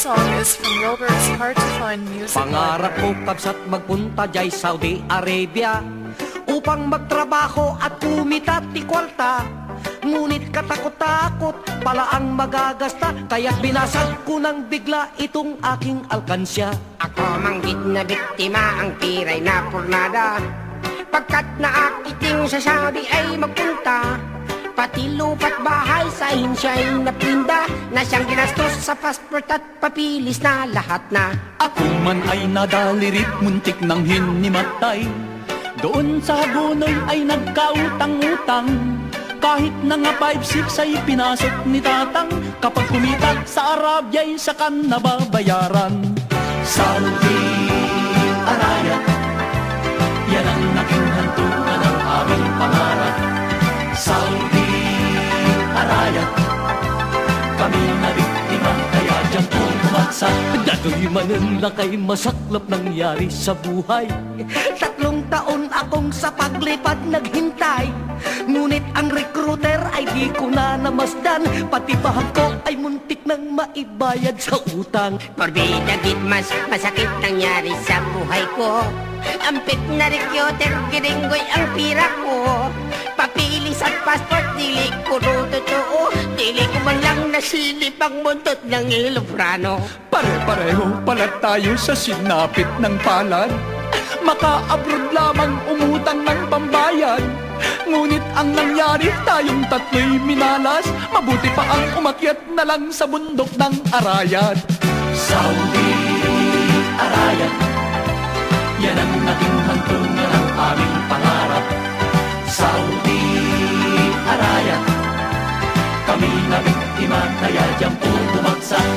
song is from Wilbur's Hard to Find Music Pangarap ko kabsat magpunta jay Saudi Arabia Upang magtrabaho at kumita tikwalta Ngunit katakot-takot pala ang magagasta Kaya't binasag ko ng bigla itong aking alkansya. Ako manggit na biktima ang piray na purnada. Pagkat naakiting sa Saudi ay magpunta Pati lupat bahay sa hinsya'y napinda Na siyang ginastos sa passport at papilis na lahat na. Ako man ay nadalirit, muntik nang hinimatay. Doon sa Hagonoy ay nagkautang-utang. Kahit na nga 5-6 ay pinasok ni Tatang Kapag kumita sa Arabya'y sa kan nababayaran bumaksak Dato'y mananlakay masaklap nangyari sa buhay. Tatlong taon akong sa paglipad naghintay Ngunit ang recruiter ay di ko na namasdan. Pati bahag ko ay muntik nang maibayad sa utang. Porbida git mas masakit nangyari sa buhay ko. Ampit na recruiter giringgoy ang pira ko. Papilis at passport dili nasilip ang muntot ng ilobrano Pare-pareho pala tayo sa sinapit ng palad. Maka-abroad lamang umutang ng pambayad Ngunit ang nangyari tayong tatlo'y minalas. Mabuti pa ang umakyat na lang sa bundok ng Arayat Saudi Arayat Yan ang naging hantungan na biktima kaya dyan po bumagsak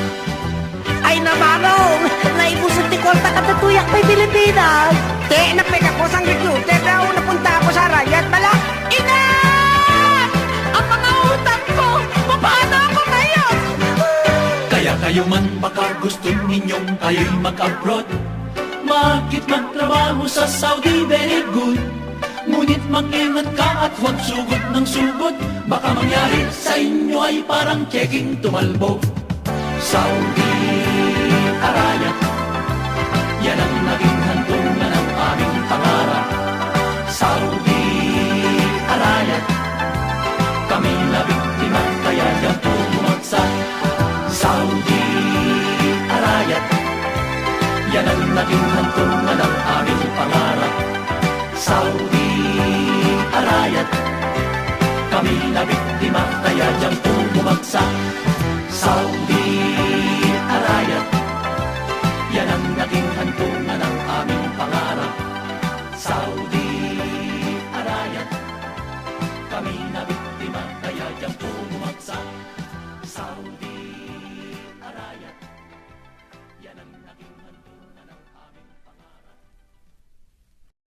Ay namanong! Naibusog ni Kolta katatuyak may Pilipinas! Te, napeka ko sang recruiter daw napunta ako sa Rayat Bala! Ingat! Ang mga utang ko! Paano ako ngayon? Kaya kayo man baka gusto ninyong kayo'y mag-abroad Bakit magtrabaho sa Saudi very good Ngunit mag-ingat ka at huwag sugod ng sugod ay parang checking tumalbog Saudi Arabia Yan ang naging hantungan ng aming pangarap. Saudi Arabia Kami na biktima kaya yan bumagsak. Saudi Arabia Yan ang naging hantungan ng aming pangarap. Saudi Arabia Kami na biktima kaya yan po bumagsak. Sa Saudi Araya Yan ang naging